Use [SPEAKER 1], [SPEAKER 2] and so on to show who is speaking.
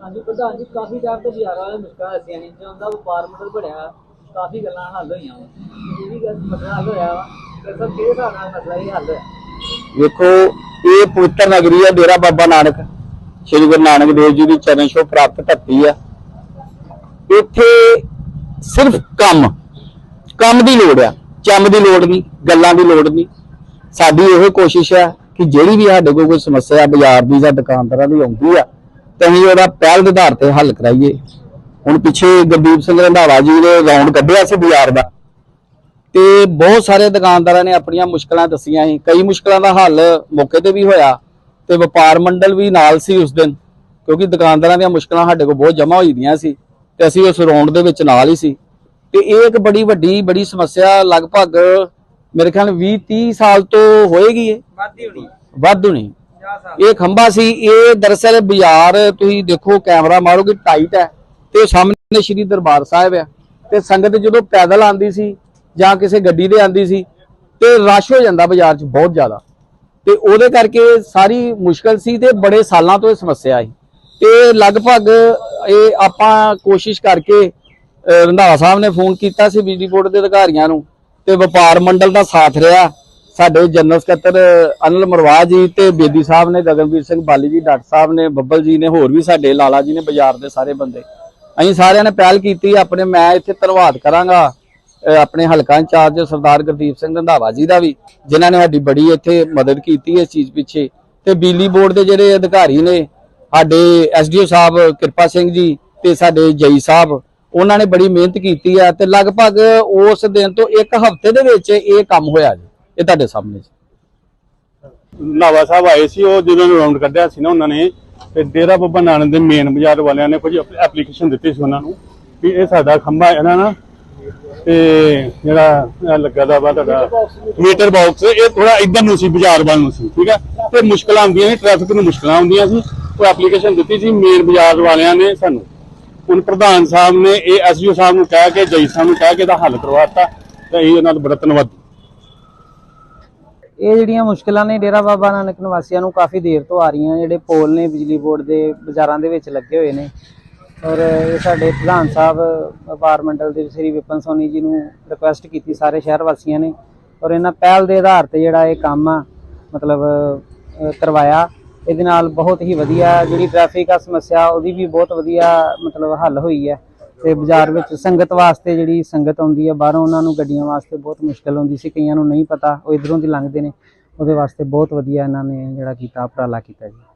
[SPEAKER 1] ਹਾਂਜੀ, ਪ੍ਰਧਾਨ ਜੀ, ਕਾਫੀ ਟਾਈਮ ਤੋਂ ਬਾਜ਼ਾਰਾਂ ਮੁਸ਼ਕਲਾਂ ਦੱਸੀਆਂ ਨਹੀਂ ਜਦੋਂ ਦਾ ਵਪਾਰ ਮੰਡਲ ਬਣਿਆ, ਕਾਫੀ ਗੱਲਾਂ ਹੱਲ ਹੋਈਆਂ ਵਾ ਇਹ ਵੀ ਗੱਲ ਮਸਲਾ ਹੱਲ ਹੋਇਆ ਵਾ ਤੇ ਸਰ ਕਿਹੜੇ ਹਿਸਾਬ ਨਾਲ ਮਸਲਾ ਇਹ ਹੱਲ ਹੋਇਆ।
[SPEAKER 2] ਵੇਖੋ, ਇਹ ਪਵਿੱਤਰ ਨਗਰੀ ਹੈ ਡੇਰਾ ਬਾਬਾ ਨਾਨਕ, ਸ੍ਰੀ ਗੁਰੂ ਨਾਨਕ ਦੇਵ ਜੀ ਦੀ ਚਰਨ ਛੋਹ ਪ੍ਰਾਪਤ ਧਰਤੀ ਆ। ਇੱਥੇ ਸਿਰਫ ਕੰਮ ਕੰਮ ਦੀ ਲੋੜ ਆ, ਚੰਮ ਦੀ ਲੋੜ ਨਹੀਂ, ਗੱਲਾਂ ਦੀ ਲੋੜ ਨਹੀਂ। ਸਾਡੀ ਇਹੋ ਕੋਸ਼ਿਸ਼ ਹੈ ਕਿ ਜਿਹੜੀ ਵੀ ਸਾਡੇ ਕੋਲ ਕੋਈ ਸਮੱਸਿਆ ਬਾਜ਼ਾਰ ਦੀ ਜਾਂ ਦੁਕਾਨਦਾਰਾਂ ਦੀ ਆਉਂਦੀ ਆ ਤੇ ਅਸੀਂ ਉਹਦਾ ਪਹਿਲ ਦੇ ਆਧਾਰ ਤੇ ਹੱਲ ਕਰਾਈਏ। ਹੁਣ ਪਿੱਛੇ ਗੁਰਦੀਪ ਸਿੰਘ ਰੰਧਾਵਾ ਜੀ ਨੇ ਰਾਉਂਡ ਕੱਢਿਆ ਸੀ ਬਾਜ਼ਾਰ ਦਾ। ਤੇ ਬਹੁਤ ਸਾਰੇ ਦੁਕਾਨਦਾਰਾਂ ਨੇ ਆਪਣੀਆਂ ਮੁਸ਼ਕਲਾਂ ਦੱਸੀਆਂ ਸੀ। ਕਈ ਮੁਸ਼ਕਲਾਂ ਦਾ ਹੱਲ ਮੌਕੇ ਤੇ ਵੀ ਹੋਇਆ ਤੇ ਵਪਾਰ ਮੰਡਲ ਵੀ ਨਾਲ ਸੀ ਉਸ ਦਿਨ ਕਿਉਂਕਿ ਦੁਕਾਨਦਾਰਾਂ ਦੀਆਂ ਮੁਸ਼ਕਲਾਂ ਸਾਡੇ ਕੋਲ ਬਹੁਤ ਜਮ੍ਹਾਂ ਹੋਈ ਦੀਆਂ ਸੀ ਤੇ ਅਸੀਂ ਉਸ ਰੌਂਡ ਦੇ ਵਿੱਚ ਨਾਲ ਹੀ ਸੀ। ਤੇ ਇਹ ਇੱਕ ਬੜੀ ਵੱਡੀ ਬੜੀ ਸਮੱਸਿਆ ਲਗਭਗ ਮੇਰੇ ਖਿਆਲ 20 30 ਸਾਲ ਤੋਂ ਹੋਏਗੀ ਇਹ।
[SPEAKER 1] ਵਾਧੀ ਹੋਣੀ
[SPEAKER 2] ਵੱਧ ਹੋਣੀ।
[SPEAKER 1] 50 ਸਾਲ
[SPEAKER 2] ਇਹ ਖੰਭਾ ਸੀ, ਇਹ ਦਰਅਸਲ ਬਾਜ਼ਾਰ ਤੁਸੀਂ ਦੇਖੋ, ਕੈਮਰਾ ਮਾਰੋਗੇ ਟਾਈਟ ਹੈ ਤੇ ਸਾਹਮਣੇ ਸ਼੍ਰੀ ਦਰਬਾਰ ਸਾਹਿਬ ਹੈ ਤੇ ਸੰਗਤ ਜਦੋਂ ਪੈਦਲ ਆਂਦੀ ਸੀ ਜਾਂ ਕਿਸੇ ਗੱਡੀ ਤੇ ਆਂਦੀ ਸੀ ਤੇ ਰਸ਼ ਹੋ ਜਾਂਦਾ ਬਾਜ਼ਾਰ 'ਚ ਬਹੁਤ ਜ਼ਿਆਦਾ ਤੇ ਉਹਦੇ ਕਰਕੇ ਸਾਰੀ ਮੁਸ਼ਕਲ ਸੀ ਤੇ ਬੜੇ ਸਾਲਾਂ ਤੋਂ ਇਹ ਸਮੱਸਿਆ ਸੀ ਤੇ ਲਗਭਗ ਇਹ ਆਪਾਂ ਕੋਸ਼ਿਸ਼ ਕਰਕੇ ਰੰਧਾਵਾ ਸਾਹਿਬ ਨੇ ਫੋਨ ਕੀਤਾ ਸੀ ਬਿਜਲੀ ਬੋਰਡ ਦੇ ਅਧਿਕਾਰੀਆਂ ਨੂੰ ਤੇ ਵਪਾਰ ਮੰਡਲ ਦਾ ਸਾਥ ਰਿਹਾ। ਸਾਡੇ ਜਨਰਲ ਸਕੱਤਰ ਅਨਿਲ ਮਰਵਾ ਜੀ ਤੇ ਬੇਦੀ ਸਾਹਿਬ ਨੇ, ਗਗਨਵੀਰ ਸਿੰਘ ਬਾਲੀ ਜੀ, ਡਾਕਟਰ ਸਾਹਿਬ ਨੇ, ਬੱਬਲ ਜੀ ਨੇ, ਹੋਰ ਵੀ ਸਾਡੇ, ਲਾਲਾ ਜੀ ਨੇ, ਬਾਜ਼ਾਰ ਦੇ ਸਾਰੇ ਬੰਦੇ। ਅਸੀਂ ਸਾਰਿਆਂ ਨੇ ਪਹਿਲ ਕੀਤੀ, ਆਪਣੇ ਮੈਂ ਇੱਥੇ ਧੰਨਵਾਦ ਕਰਾਂਗਾ ਆਪਣੇ ਹਲਕਾ ਇੰਚਾਰਜ ਸਰਦਾਰ ਗੁਰਦੀਪ ਸਿੰਘ ਰੰਧਾਵਾ ਜੀ ਦਾ ਵੀ, ਜਿਨ੍ਹਾਂ ਨੇ ਸਾਡੀ ਬੜੀ ਇੱਥੇ ਮਦਦ ਕੀਤੀ ਇਸ ਚੀਜ਼ ਪਿੱਛੇ। ਤੇ ਬਿਜਲੀ ਬੋਰਡ ਦੇ ਜਿਹੜੇ ਅਧਿਕਾਰੀ ਨੇ, ਸਾਡੇ ਐਸਡੀਓ ਸਾਹਿਬ ਕਿਰਪਾ ਸਿੰਘ ਜੀ ਤੇ ਸਾਡੇ ਜਈ ਸਾਹਿਬ, ਉਹਨਾਂ ਨੇ ਬੜੀ ਮਿਹਨਤ ਕੀਤੀ ਆ ਤੇ ਲਗਭਗ ਉਸ ਦਿਨ ਤੋਂ ਇੱਕ ਹਫ਼ਤੇ ਦੇ ਵਿੱਚ ਇਹ ਕੰਮ ਹੋਇਆ ਜੀ। ਇਹ ਤੁਹਾਡੇ ਸਾਹਮਣੇ ਜੀ
[SPEAKER 3] ਨਾਵਾ ਸਾਹਿਬ ਆਏ ਸੀ, ਉਹ ਜਿਹਨਾਂ ਨੂੰ ਰਾਉਂਡ ਕੱਢਿਆ ਸੀ ਨਾ ਉਹਨਾਂ ਨੇ, ਤੇ ਡੇਰਾ ਬੱਬਾ ਨਾਨਕ ਦੇ ਮੇਨ ਬਾਜ਼ਾਰ ਵਾਲਿਆਂ ਨੇ ਕੁਝ ਐਪਲੀਕੇਸ਼ਨ ਦਿੱਤੀ ਸੀ ਉਹਨਾਂ ਨੂੰ ਵੀ ਇਹ ਸਾਡਾ ਖੰਭਾ ਹੈ ਨਾ ਨਾ, ਤੇ ਜਿਹੜਾ ਇਹ ਲੱਗਾ ਦਾ ਵਾ ਤੁਹਾਡਾ ਮੀਟਰ ਬਾਕਸ ਇਹ ਥੋੜਾ ਇਧਰ ਨੂੰ ਸੀ, ਬਾਜ਼ਾਰ ਵੱਲ ਨੂੰ ਸੀ, ਠੀਕ ਹੈ? ਤੇ ਮੁਸ਼ਕਲਾਂ ਆਉਂਦੀਆਂ ਸੀ ਟ੍ਰੈਫਿਕ ਨੂੰ ਮੁਸ਼ਕਲਾਂ ਆਉਂਦੀਆਂ ਸੀ, ਉਹ ਐਪਲੀਕੇਸ਼ਨ ਦਿੱਤੀ ਸੀ ਮੇਨ ਬਾਜ਼ਾਰ ਵਾਲਿਆਂ ਨੇ ਸਾਨੂੰ। ਹੁਣ ਪ੍ਰਧਾਨ ਸਾਹਿਬ ਨੇ, ਇਹ ਐਸਯੂ ਸਾਹਿਬ ਨੂੰ ਕਹਿ ਕੇ ਜਈ ਸਾਹਿਬ ਨੂੰ ਕਹਿ ਕੇ ਇਹਦਾ ਹੱਲ ਕਰਵਾਤਾ ਤੇ ਇਹ ਉਹਨਾਂ ਦਾ ਬੜਾ ਧੰਨਵਾਦ।
[SPEAKER 1] ਇਹ ਜਿਹੜੀਆਂ ਮੁਸ਼ਕਲਾਂ ਨੇ ਡੇਰਾ ਬਾਬਾ ਨਾਨਕ ਨਿਵਾਸੀਆਂ ਨੂੰ ਕਾਫੀ ਦੇਰ ਤੋਂ ਆ ਰਹੀਆਂ, ਜਿਹੜੇ ਪੋਲ ਨੇ, ਬਿਜਲੀ ਬੋਰਡ ਦੇ ਬਾਜ਼ਾਰਾਂ ਦੇ ਵਿੱਚ ਲੱਗੇ ਹੋਏ ਨੇ। ਔਰ ਇਹ ਸਾਡੇ ਪ੍ਰਧਾਨ ਸਾਹਿਬ ਵਪਾਰ ਮੰਡਲ ਦੇ ਸ੍ਰੀ ਵਿਪਨ ਸੋਨੀ ਜੀ ਨੂੰ ਰਿਕੁਐਸਟ ਕੀਤੀ, ਸਾਰੇ ਸ਼ਹਿਰ ਵਾਸੀਆਂ ਨੇ। ਔਰ ਇਹਨਾਂ ਪਹਿਲ ਦੇ ਆਧਾਰ ਤੇ ਜਿਹੜਾ ਇਹ ਕੰਮ ਆ, ਮਤਲਬ ਕਰਵਾਇਆ। ਇਹਦੇ ਨਾਲ ਬਹੁਤ ਹੀ ਵਧੀਆ ਜਿਹੜੀ ਟ੍ਰੈਫਿਕ ਆ, ਸਮੱਸਿਆ, ਉਹਦੀ ਵੀ ਬਹੁਤ ਵਧੀਆ, ਮਤਲਬ ਹੱਲ ਹੋਈ ਹੈ। ਤੇ ਬਾਜ਼ਾਰ ਵਿੱਚ ਸੰਗਤ ਵਾਸਤੇ ਜਿਹੜੀ ਸੰਗਤ ਆਉਂਦੀ ਹੈ ਬਾਹਰੋਂ ਉਹਨਾਂ ਨੂੰ ਗੱਡੀਆਂ ਵਾਸਤੇ ਬਹੁਤ ਮੁਸ਼ਕਲ ਹੁੰਦੀ ਸੀ, ਕਈਆਂ ਨੂੰ ਨਹੀਂ ਪਤਾ, ਉਹ ਇਧਰੋਂ ਦੀ ਲੰਘਦੇ ਨੇ, ਉਹਦੇ ਵਾਸਤੇ ਬਹੁਤ ਵਧੀਆ ਇਹਨਾਂ ਨੇ ਜਿਹੜਾ ਕੀਤਾ, ਉਪਰਾਲਾ ਕੀਤਾ ਜੀ।